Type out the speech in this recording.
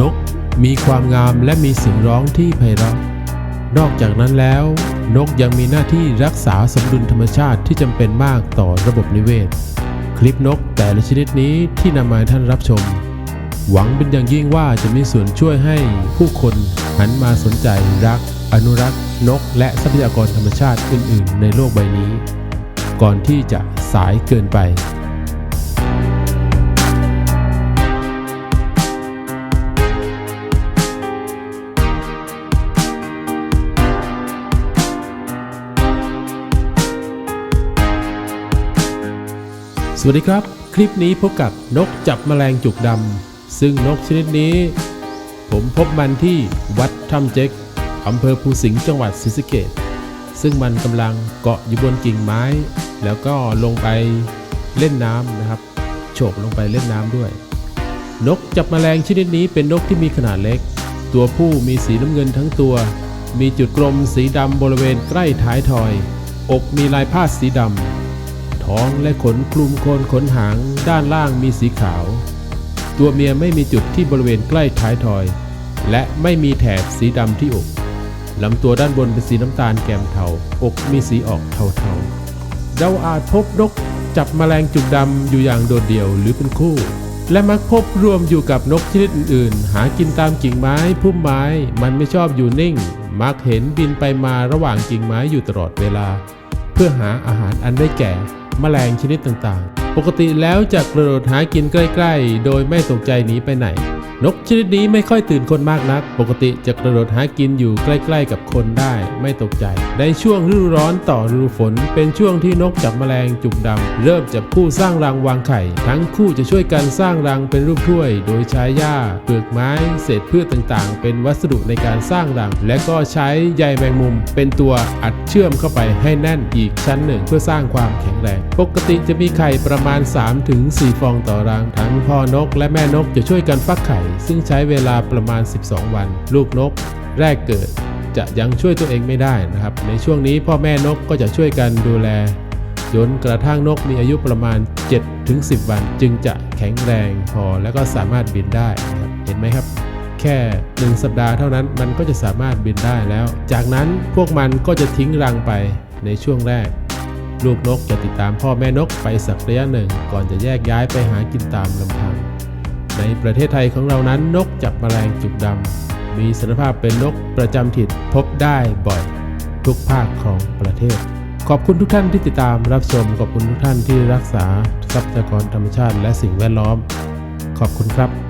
นกมีความงามและมีเสียงร้องที่ไพเราะ นอกจากนั้นแล้ว นกยังมีหน้าที่รักษาสมดุลธรรมชาติที่จำเป็นมากต่อระบบนิเวศ คลิปนกแต่ละชนิดนี้ที่นำมาให้ท่านรับชม หวังเป็นอย่างยิ่งว่าจะมีส่วนช่วยให้ผู้คนหันมาสนใจรัก อนุรักษ์ นก และทรัพยากรธรรมชาติอื่น ๆ ในโลกใบนี้ ก่อนที่จะสายเกินไป สวัสดีครับ คลิปนี้พบกับนกจับแมลงจุกดำซึ่งนกชนิดนี้ ผมพบมันที่วัดถ้ำเจ๊กอำเภอภูสิงห์จังหวัดศรีสะเกษซึ่งมันกำลังเกาะอยู่บนกิ่งไม้ แล้วก็ลงไปเล่นน้ำนะครับโฉบลงไปเล่นน้ำด้วย นกจับแมลงชนิดนี้เป็นนกที่มีขนาดเล็ก ตัวผู้มีสีน้ำเงินทั้งตัว มีจุดกลมสีดำบริเวณใกล้ท้ายทอย อกมีลายผ้าสีดำ ท้องและขนคลุมโคนขนหางด้านล่างมีสีขาว ตัวเมียไม่มีจุดที่บริเวณใกล้ท้ายทอย และไม่มีแถบสีดำที่อกลำตัวด้านบนเป็นสีน้ำตาลแกมเทา อกมีสีออกเทาๆเราอาจพบนกจับแมลงจุกดำอยู่อย่างโดดเดี่ยวหรือเป็นคู่ และมักพบรวมอยู่กับนกชนิดอื่นๆ หากินตามกิ่งไม้พุ่มไม้ มันไม่ชอบอยู่นิ่ง มักเห็นบินไปมาระหว่างกิ่งไม้อยู่ตลอดเวลา เพื่อหาอาหารอันได้แก่ แมลงชนิดต่างๆ ปกติแล้วจะกระโดดหากินใกล้ ๆ โดยไม่ตกใจหนีไปไหน นกชนิดนี้ไม่ค่อยตื่นคนมากนัก ปกติจะกระโดดหากินอยู่ใกล้ๆกับคนได้ ไม่ตกใจ ในช่วงฤดูร้อนต่อฤดูฝน เป็นช่วงที่นกจับแมลงจุกดำเริ่มจับคู่สร้างรังวางไข่ ทั้งคู่จะช่วยกันสร้างรังเป็นรูปถ้วย โดยใช้หญ้า เปลือกไม้ เศษพืชต่างๆ เป็นวัสดุในการสร้างรัง และก็ใช้ใยแมงมุม เป็นตัวอัดเชื่อมเข้าไปให้แน่นอีกชั้นหนึ่ง เพื่อสร้างความแข็งแรง ปกติจะมีไข่ประมาณ 3-4 ฟองต่อรัง ทั้งพ่อนกและแม่นกจะช่วยกันฟักไข่ซึ่งใช้เวลาประมาณ 12 วัน ลูกนก แรกเกิด จะยังช่วยตัวเองไม่ได้นะครับ ในช่วงนี้พ่อแม่นกก็จะช่วยกันดูแลจนกระทั่งนกมีอายุประมาณ 7-10 วัน จึงจะแข็งแรงพอแล้วก็สามารถบินได้นะครับเห็นไหมครับ แค่ 1 สัปดาห์เท่านั้นมันก็จะสามารถบินได้แล้ว จากนั้นพวกมันก็จะทิ้งรังไปในช่วงแรก ลูกนกจะติดตามพ่อแม่นกไปสักระยะหนึ่ง ก่อนจะแยกย้ายไปหากินตามลำพัง ในประเทศไทยของเรานั้นนกจับแมลงจุกดำมีสารภาพเป็นนกประจำถิ่นพบได้บ่อย ทุกภาคของประเทศ ขอบคุณทุกท่านที่ติดตามรับชมขอบคุณทุกท่านที่รักษาทรัพยากรธรรมชาติและสิ่งแวดล้อม ขอบคุณครับ